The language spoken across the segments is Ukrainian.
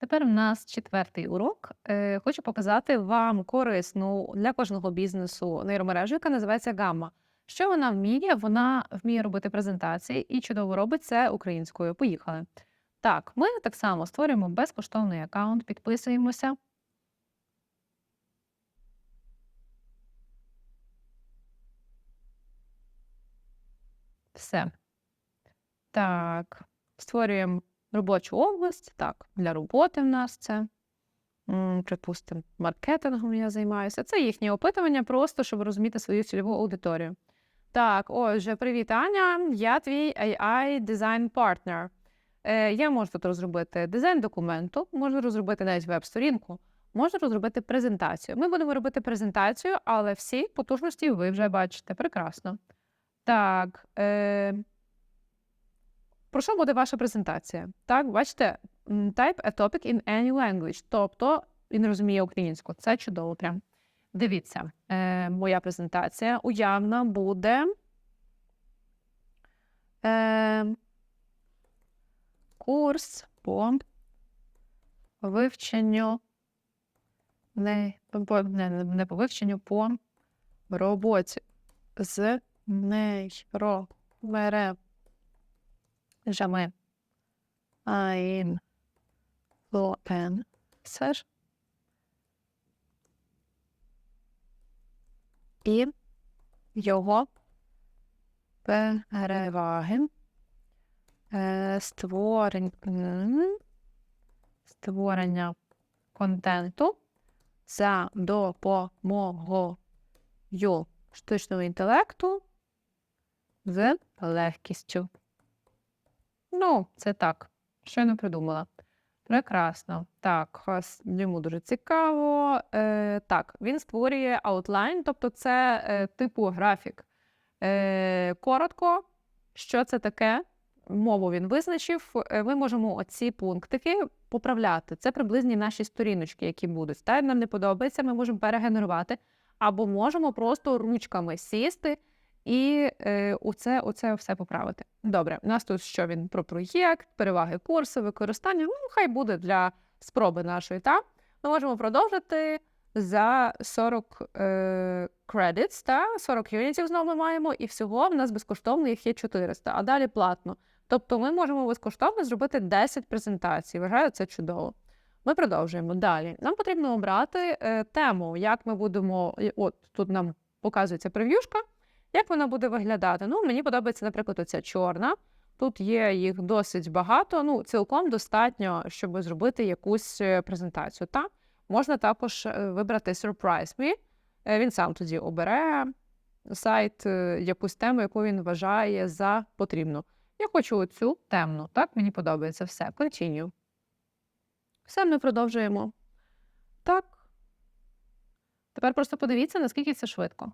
Тепер у нас четвертий урок. Е, Хочу показати вам корисну для кожного бізнесу нейромережу, яка називається Гамма. Що вона вміє? Вона вміє робити презентації і чудово робить це українською. Поїхали. Так, ми так само створюємо безкоштовний аккаунт, підписуємося. Все. Так, створюємо робочу область. Так, для роботи в нас це. Припустимо, маркетингом я займаюся. Це їхнє опитування, просто щоб розуміти свою цільову аудиторію. Так, отже, привіт, Аня. Я твій AI дизайн партнер. Е, я можу тут розробити дизайн документу, можу розробити навіть веб-сторінку, можу розробити презентацію. Ми будемо робити презентацію, але всі потужності ви вже бачите. Прекрасно. Так. Е, про що буде ваша презентація? Так, бачите, type a topic in any language. Тобто він розуміє українську. Це чудово. Прям. Дивіться, е, моя презентація уявна буде. Е, курс по вивченню. Не, по, не, не по вивченню, по роботі з нейромережами. А інфлюенсер. І його переваги створень, м, створення контенту за допомогою штучного інтелекту з легкістю. Ну, це так. Що я не придумала. Прекрасно. Так, йому дуже цікаво. Е, так, він створює аутлайн, тобто це е, типу графік. Е, коротко, що це таке? Мову він визначив. Е, Ми можемо оці пунктики поправляти. Це приблизні наші сторіночки, які будуть. Та нам не подобається, ми можемо перегенерувати, або можемо просто ручками сісти і е, оце, оце все поправити. Добре, у нас тут що він про проєкт, переваги курсу, використання. Ну, хай буде для спроби нашої. Та? Ми можемо продовжити за 40 е, credits, та 40 юнітів знову ми маємо, і всього в нас безкоштовно їх є 400, а далі платно. Тобто ми можемо безкоштовно зробити 10 презентацій. Вважаю, це чудово. Ми продовжуємо далі. Нам потрібно обрати е, тему, як ми будемо. От тут нам показується прев'юшка. Як вона буде виглядати? Ну, мені подобається, наприклад, оця чорна. Тут є їх досить багато. Ну, цілком достатньо, щоб зробити якусь е, презентацію. Та можна також е, вибрати Surprise Me. Е, Він сам тоді обере сайт, якусь тему, яку він вважає за потрібну. Я хочу оцю темну. Так, мені подобається все. Continue. Все, ми продовжуємо. Так. Тепер просто подивіться, наскільки це швидко.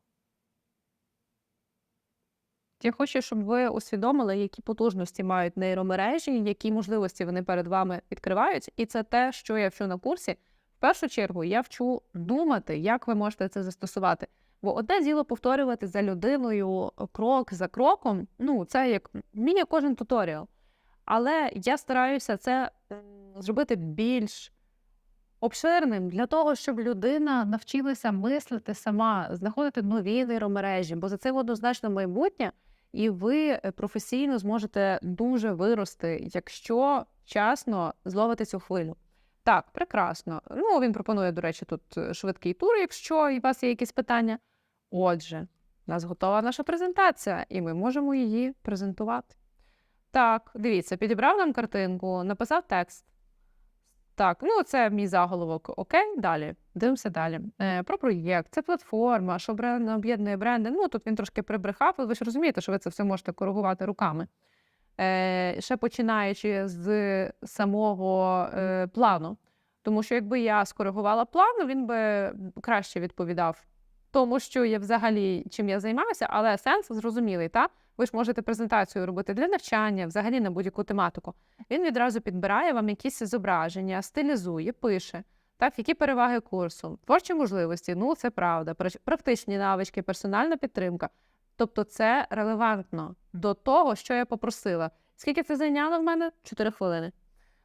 Я хочу, щоб ви усвідомили, які потужності мають нейромережі, які можливості вони перед вами відкривають. І це те, що я вчу на курсі. В першу чергу я вчу думати, як ви можете це застосувати. Бо одне діло повторювати за людиною крок за кроком. Ну, це як вміє кожен туторіал. Але я стараюся це зробити більш обширним для того, щоб людина навчилася мислити сама, знаходити нові нейромережі, бо за цим однозначно майбутнє, і ви е, професійно зможете дуже вирости, якщо вчасно зловити цю хвилю. Так, прекрасно. Ну, він пропонує, до речі, тут е, швидкий тур, якщо у вас є якісь питання. Отже, у нас готова наша презентація, і ми можемо її презентувати. Так, дивіться, підібрав нам картинку, написав текст. Так, ну це мій заголовок. Окей, далі. Дивимося далі. Е, про проєкт, це платформа, що бренд об'єднує бренди. Ну тут він трошки прибрехав, але ви ж розумієте, що ви це все можете коригувати руками. Е, ще починаючи з самого е, плану. Тому що якби я скоригувала план, він би краще відповідав тому, що я взагалі чим я займаюся, але сенс зрозумілий, так? Ви ж можете презентацію робити для навчання, взагалі на будь-яку тематику. Він відразу підбирає вам якісь зображення, стилізує, пише. Так, які переваги курсу, творчі можливості, ну це правда, практичні навички, персональна підтримка. Тобто це релевантно до того, що я попросила. Скільки це зайняло в мене? Чотири хвилини.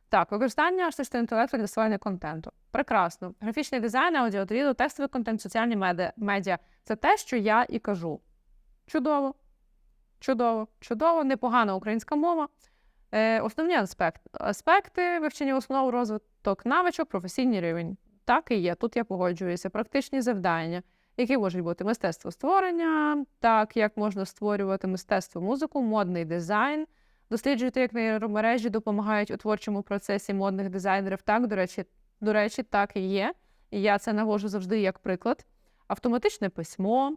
Так, використання штучного інтелекту для створення контенту. Прекрасно. Графічний дизайн, аудіотріду, текстовий контент, соціальні медіа це те, що я і кажу. Чудово. Чудово, чудово, непогана українська мова. Е, основні аспект, аспекти вивчення основ розвиток навичок, професійний рівень. Так і є. Тут я погоджуюся. Практичні завдання, які можуть бути мистецтво створення, так як можна створювати мистецтво, музику, модний дизайн. Досліджуйте, як нейромережі допомагають у творчому процесі модних дизайнерів. Так, до речі, до речі, так і є. І я це навожу завжди як приклад. Автоматичне письмо,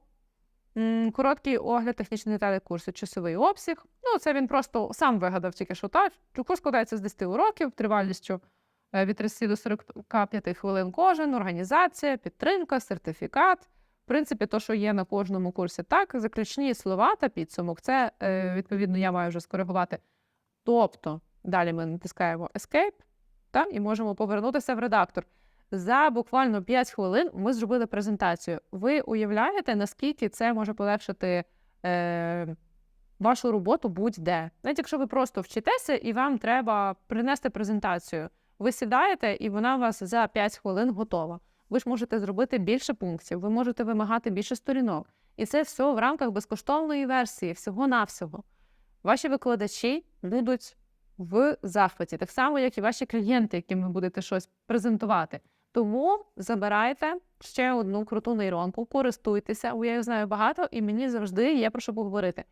короткий огляд технічних деталей курсу, часовий обсяг. Ну, це він просто сам вигадав тільки що так. Курс складається з 10 уроків, тривалістю е, від 30 до 45 хвилин кожен, організація, підтримка, сертифікат. В принципі, то, що є на кожному курсі, так, заключні слова та підсумок. Це, е, відповідно, я маю вже скоригувати. Тобто, далі ми натискаємо Escape та, і можемо повернутися в редактор. За буквально 5 хвилин ми зробили презентацію. Ви уявляєте, наскільки це може полегшити е, вашу роботу будь-де. Навіть якщо ви просто вчитеся і вам треба принести презентацію. Ви сідаєте, і вона у вас за 5 хвилин готова. Ви ж можете зробити більше пунктів, ви можете вимагати більше сторінок. І це все в рамках безкоштовної версії, всього-навсього. Ваші викладачі будуть в захваті, так само, як і ваші клієнти, яким ви будете щось презентувати. Тому забирайте ще одну круту нейронку, користуйтеся, бо я їх знаю багато, і мені завжди є про що поговорити.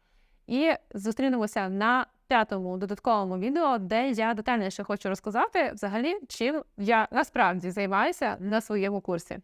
І зустрінемося на п'ятому додатковому відео, де я детальніше хочу розказати взагалі, чим я насправді займаюся на своєму курсі.